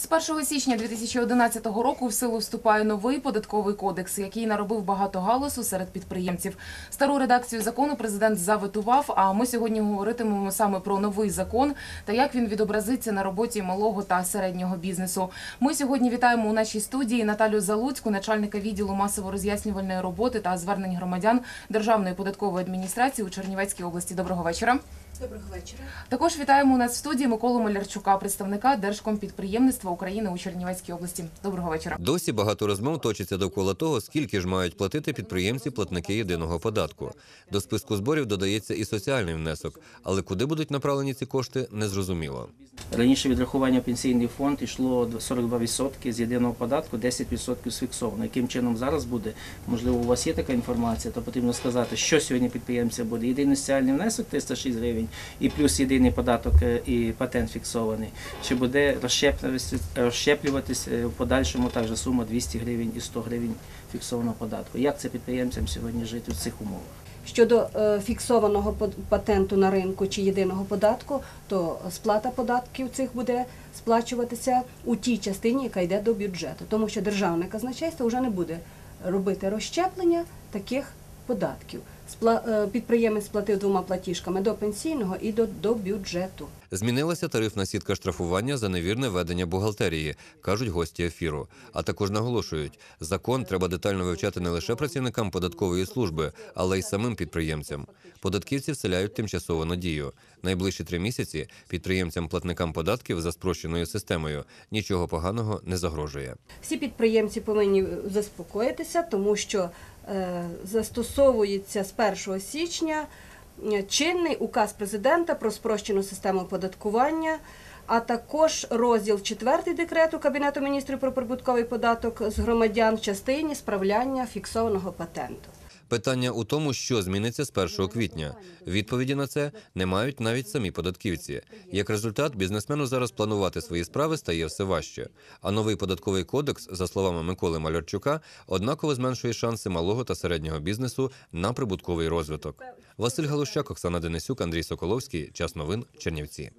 З 1 січня 2011 року в силу вступає новий податковий кодекс, який наробив багато галасу серед підприємців. Стару редакцію закону президент заветував. А ми сьогодні говоритимемо саме про новий закон та як він відобразиться на роботі малого та середнього бізнесу. Ми сьогодні вітаємо у нашій студії Наталю Залуцьку, начальника відділу масово-роз'яснювальної роботи та звернень громадян Державної податкової адміністрації у Чернівецькій області. Доброго вечора. Доброго вечора. Також вітаємо у нас в студії Миколу Малярчука, представника Держкомпідприємництва України у Чернівецькій області. Доброго вечора. Досі багато розмов точиться довкола того, скільки ж мають платити підприємці-платники єдиного податку. До списку зборів додається і соціальний внесок, але куди будуть направлені ці кошти, незрозуміло. Раніше відрахування пенсійний фонд йшло 42% з єдиного податку, 10% з. Яким чином зараз буде? Можливо, у вас є така інформація, то потрібно сказати, що сьогодні підприємця буде. Єдиний соціальний внесок 306 гривень і плюс єдиний податок е, і патент фіксований. Чи буде розщеплюватись е, в подальшому також сума 200 гривень і 100 гривень фіксованого податку? Як це підприємцям сьогодні жити в цих умовах? Щодо е, фіксованого патенту на ринку чи єдиного податку, то сплата податків цих буде сплачуватися у тій частині, яка йде до бюджету, тому що державне казначейство вже не буде робити розщеплення таких податків. Е, Підприємець сплатив двома платіжками до пенсійного і до, до бюджету. Змінилася тарифна сітка штрафування за невірне ведення бухгалтерії, кажуть гості ефіру. А також наголошують, закон треба детально вивчати не лише працівникам податкової служби, але й самим підприємцям. Податківці вселяють тимчасову надію. Найближчі три місяці підприємцям-платникам податків за спрощеною системою нічого поганого не загрожує. Всі підприємці повинні заспокоїтися, тому що е, застосовується з 1 січня е, чинний указ президента про спрощену систему оподаткування, а також розділ 4 декрету Кабінету міністрів про прибутковий податок з громадян в частині справляння фіксованого патенту. Питання у тому, що зміниться з 1 квітня. Відповіді на це не мають навіть самі податківці. Як результат, бізнесмену зараз планувати свої справи стає все важче. А новий податковий кодекс, за словами Миколи Малярчука, однаково зменшує шанси малого та середнього бізнесу на прибутковий розвиток. Василь Галущак, Оксана Денисюк, Андрій Соколовський. Час новин. Чернівці.